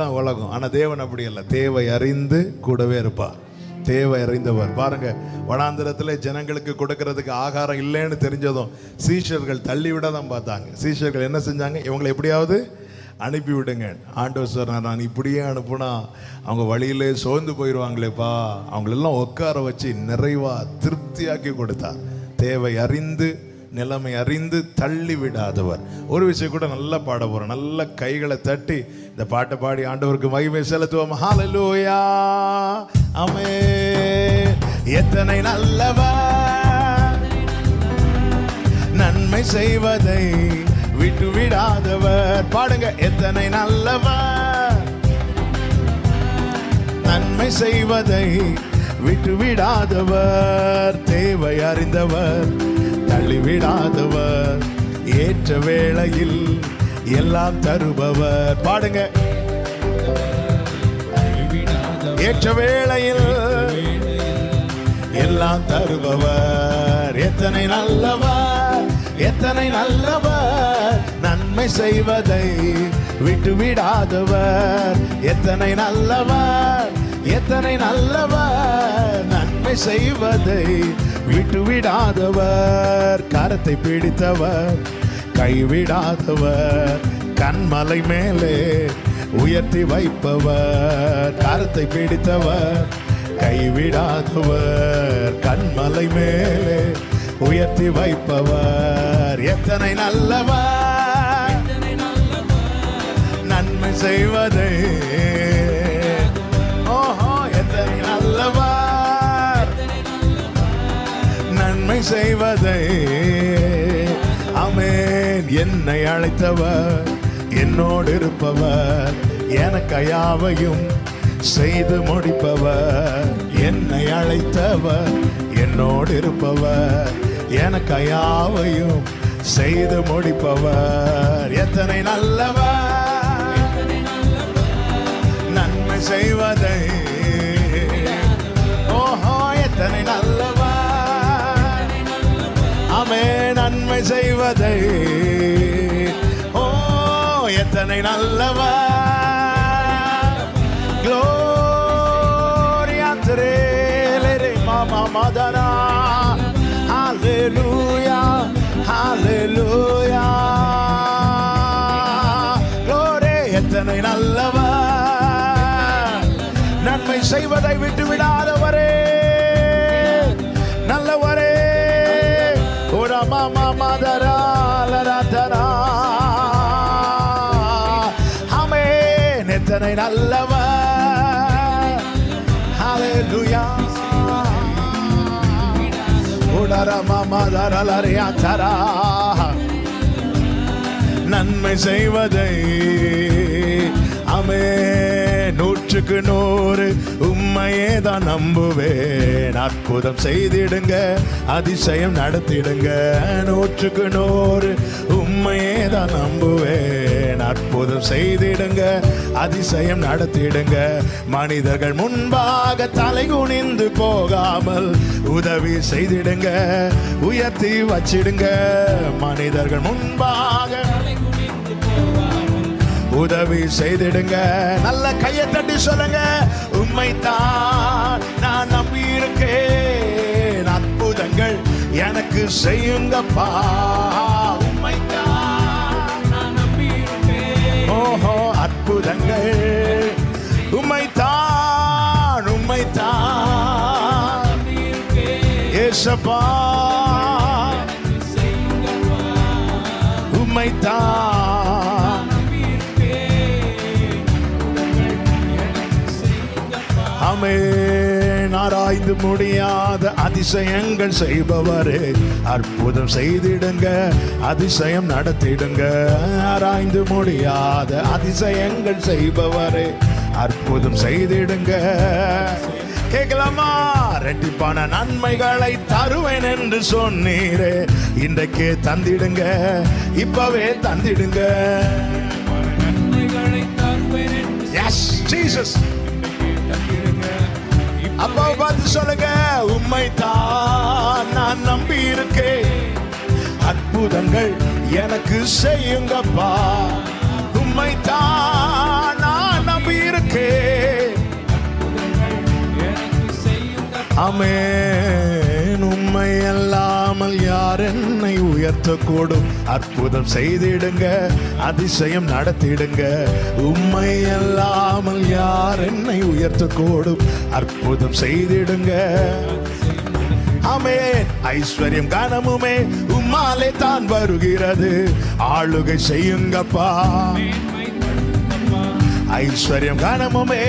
தான் உலகம். ஆனா தேவன் அப்படி அல்ல தேவை அறிந்து கூடவே இருப்பார். தேவை அறிந்தவர். பாருங்க வனாந்திரத்துல ஜனங்களுக்கு கொடுக்கறதுக்கு ஆகாரம் இல்லைன்னு தெரிஞ்சதும் சீஷர்கள் தள்ளிவிட தான் பார்த்தாங்க. சீஷர்கள் என்ன செஞ்சாங்க? இவங்களை எப்படியாவது அனுப்பி விடுங்க. ஆண்டவர் சார் நான் இப்படியே அனுப்புனா அவங்க வழியிலே சோர்ந்து போயிடுவாங்களேப்பா அவங்களெல்லாம் உட்கார வச்சு நிறைவா திருப்தியாக்கி கொடுத்தார். தேவை அறிந்து நிலைமை அறிந்து தள்ளி விடாதவர் ஒரு விஷயம் கூட நல்லா பாட போகிறோம் நல்ல கைகளை தட்டி இந்த பாட்டை பாடி ஆண்டவருக்கு மகிமை செலுத்துவோம். ஹாலலூயா அமே எத்தனை நல்லவர். நன்மை செய்வதை விட்டு விடாதவர். பாடுங்க எத்தனை நல்லவர். நன்மை செய்வதை விட்டு விடாதவர். தேவை அறிந்தவர். தள்ளிவிடாதவர் ஏற்ற வேளையில் எல்லாம் தருபவர். பாடுங்க. ஏற்ற வேளையில் எல்லாம் தருபவர். எத்தனை நல்லவர் எத்தனை நல்லவர். நன்மை செய்வதை விட்டு விடாதவர். எத்தனை நல்லவர் எத்தனை நல்லவர். நன்மை செய்வதை விட்டு விடாதவர் கரத்தை பிடித்தவர் கைவிடாதவர் கண்மலை மேலே உயர்த்தி வைப்பவர் கரத்தை பிடித்தவர் கைவிடாதவர் கண்மலை மேலே உயர்த்தி வைப்பவர். எத்தனை நல்லவர் நன்மை செய்வதை நன்மை செய்வதை. அமேன் என்னை அழைத்தவர் என்னோடு இருப்பவர் எனக்கு யாவையும் செய்து முடிப்பவர். என்னை அழைத்தவர் என்னோடு இருப்பவர் எனக்கு யாவையும் செய்து முடிப்பவர். எத்தனை நல்லவர். நன்மை செய்வதை. நன்மை செய்வதை ஓ எத்தனை நல்லவா க்ளோரியாத்திரே மாமா மதனா ஹalleluya ஹalleluya க்ளோரே எத்தனை நல்லவா நன்மை செய்வதை விட்டு விடாதவரே ஒரு மாமா மதரா லரதரா ஆமென் எத்தனை நல்லவர் ஹalleluya நன்மை செய்வதை தான் நம்புவேன். அற்புதம் செய்திடுங்க அதிசயம் நடத்திடுங்க. நூற்றுக்கு நூறு உண்மையே தான் நம்புவேன். அற்புதம் செய்திடுங்க அதிசயம் நடத்திடுங்க. மனிதர்கள் முன்பாக தலை குனிந்து போகாமல் உதவி செய்திடுங்க உயர்த்தி வச்சிடுங்க. மனிதர்கள் முன்பாக உதவி செய்திடுங்க. நல்ல கையை தட்டி சொல்லுங்க உண்மைத்தான் எனக்கு செய்யுங்கப்பா. ஓஹோ அற்புதங்கள். உண்மைத்தான் உண்மைத்தான் ஏசப்பா. உண்மைத்தான் அமே ஆராய்ந்து முடியாத அதிசயங்கள் செய்பவரே. அற்புதம் செய்திடுங்க அதிசயம் நடத்திடுங்க. ஆராய்ந்து முடியாத அதிசயங்கள் செய்பவரே. அற்புதம் செய்திடுங்க. கேட்கலாமா ரெட்டிப்பான நன்மைகளை தருவேன் என்று சொன்னீரே. இன்றைக்கே தந்திடுங்க இப்பவே தந்திடுங்க. எஸ் ஜீசஸ் அப்பாவை பார்த்து சொல்லுங்க தான் நான் நம்பி இருக்கேன் அற்புதங்கள் எனக்கு செய்யுங்கப்பா. அமேன் உண்மை அல்லாமல் யார் என்னை உயர்த்தக்கூடும்? அற்புதம் செய்திடுங்க அதிசயம் நடத்திடுங்க. உண்மை அல்லாமல் யார் என்னை உயர்த்தக்கூடும்? அற்புதம் செய்திடுங்க. ஆமென். ஐஸ்வர்யம் கனமுமே உம்மாலே தான் வருகிறது. ஆளுகை செய்யுங்கப்பா. ஐஸ்வர்யம் கனமுமே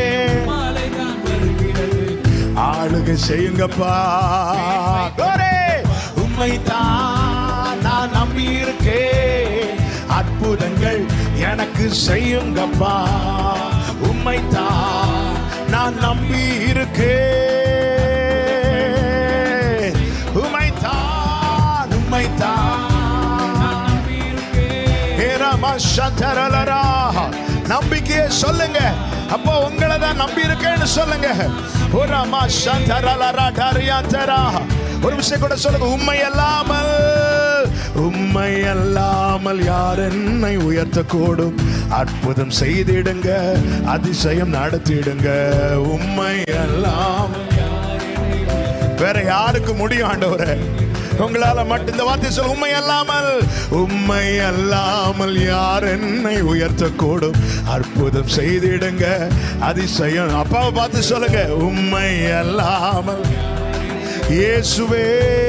ஆளுகை செய்யுங்கப்பா. கோரே. தான் நான் நம்பி இருக்கேன் அற்புதங்கள் எனக்கு செய்யுங்கப்பா. உண்மை தான் நான் நம்பி இருக்கேன் உண்மை தான் உண்மை தான் நம்பிக்கையை சொல்லுங்க. அப்போ உங்களை தான் நம்பி இருக்கேன்னு சொல்லுங்க. ஒரு விஷயம் கூட சொல்லுங்க உண்மை அல்லாமல் உண்மை அல்லாமல் யார் என்னை உயர்த்தக்கூடும்? அற்புதம் செய்திடுங்க அதிசயம் நடத்திடுங்க. உண்மை அல்லாமல் வேற யாருக்கு முடியும் ஆண்டவரை? உங்களால மட்டும் இந்த வார்த்தை சொல்ல உண்மை அல்லாமல் உண்மை அல்லாமல் யார் என்னை உயர்த்தக்கூடும்? அற்புதம் செய்திடுங்க அதிசயம். அப்பாவை பார்த்து சொல்லுங்க உண்மை அல்லாமல். இயேசுவே.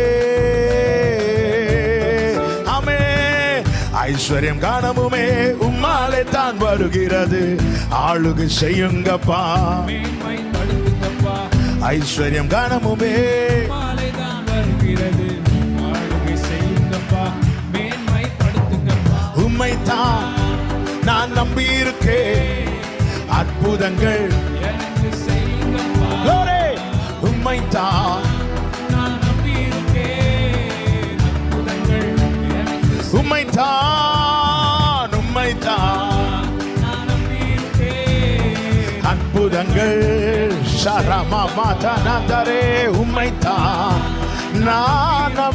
ஐஸ்வர்யம் காணமுமே உம்மாலே தான் வருகிறது. ஆளுகை செய்யுங்கப்பா. ஐஸ்வர்யம் காணமுமே வருகிறது. நான் நம்பி இருக்கேன் அற்புதங்கள்! உம்மை தான் உம்மை தான் உம்மை தான் அற்புதங்கள். சரமா மாதா உம்மை தான் நான் நம்பி